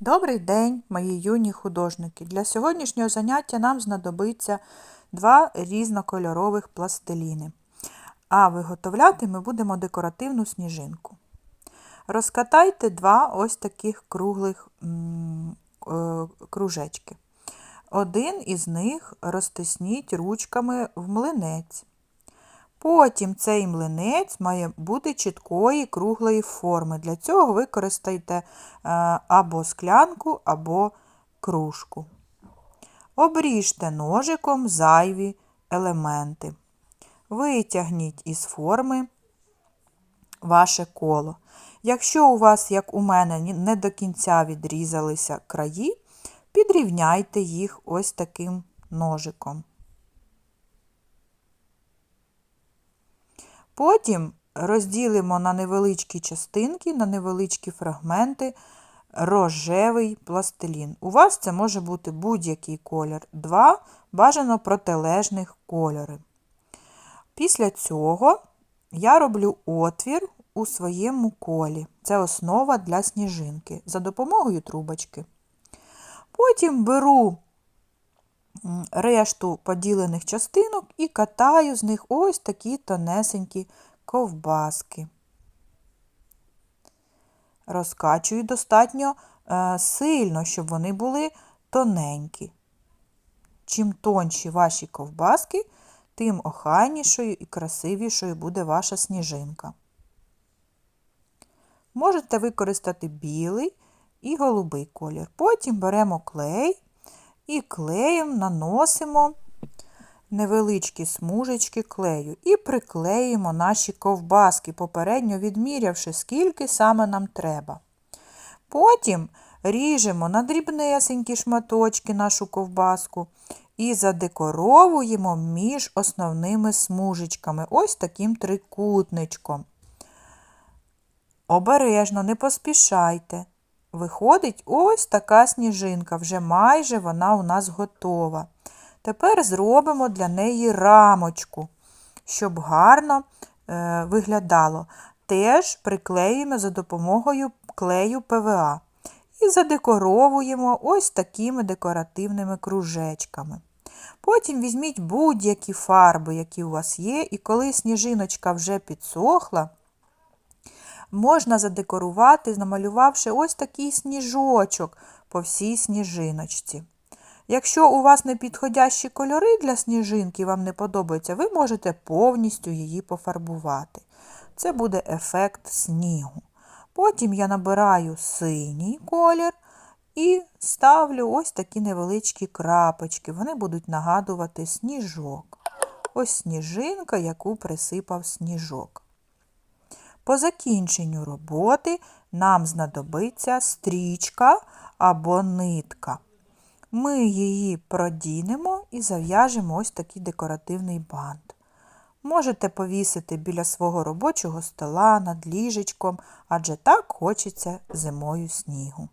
Добрий день, мої юні художники! Для сьогоднішнього заняття нам знадобиться два різнокольорових пластиліни. А виготовляти ми будемо декоративну сніжинку. Розкатайте два ось таких круглих е, кружечки. Один із них розтисніть ручками в млинець. Потім цей млинець має бути чіткої круглої форми. Для цього використайте е, або склянку, або кружку. Обріжте ножиком зайві елементи. Витягніть із форми ваше коло. Якщо у вас, як у мене, не до кінця відрізалися краї, підрівняйте їх ось таким ножиком. Потім розділимо на невеличкі частинки, на невеличкі фрагменти рожевий пластилін. У вас це може бути будь-який колір, два бажано протилежних кольори. Після цього я роблю отвір у своєму колі. Це основа для сніжинки за допомогою трубочки. Потім беру решту поділених частинок і катаю з них ось такі тонесенькі ковбаски. Розкачую достатньо е, сильно, щоб вони були тоненькі. Чим тонші ваші ковбаски, тим охайнішою і красивішою буде ваша сніжинка. Можете використати білий і голубий колір. Потім беремо клей і клеєм наносимо невеличкі смужечки клею і приклеїмо наші ковбаски, попередньо відмірявши, скільки саме нам треба. Потім ріжемо на дрібнесенькі шматочки нашу ковбаску і задекоровуємо між основними смужечками, ось таким трикутничком. Обережно, не поспішайте. Виходить ось така сніжинка, вже майже вона у нас готова. Тепер зробимо для неї рамочку, щоб гарно е, виглядало. Теж приклеїмо за допомогою клею ПВА і задекоровуємо ось такими декоративними кружечками. Потім візьміть будь-які фарби, які у вас є, і коли сніжиночка вже підсохла, можна задекорувати, намалювавши ось такий сніжочок по всій сніжиночці. Якщо у вас не підходящі кольори для сніжинки, вам не подобаються, ви можете повністю її пофарбувати. Це буде ефект снігу. Потім я набираю синій колір і ставлю ось такі невеличкі крапочки. Вони будуть нагадувати сніжок. Ось сніжинка, яку присипав сніжок. По закінченню роботи нам знадобиться стрічка або нитка. Ми її продінемо і зав'яжемо ось такий декоративний бант. Можете повісити біля свого робочого стола над ліжечком, адже так хочеться зимою снігу.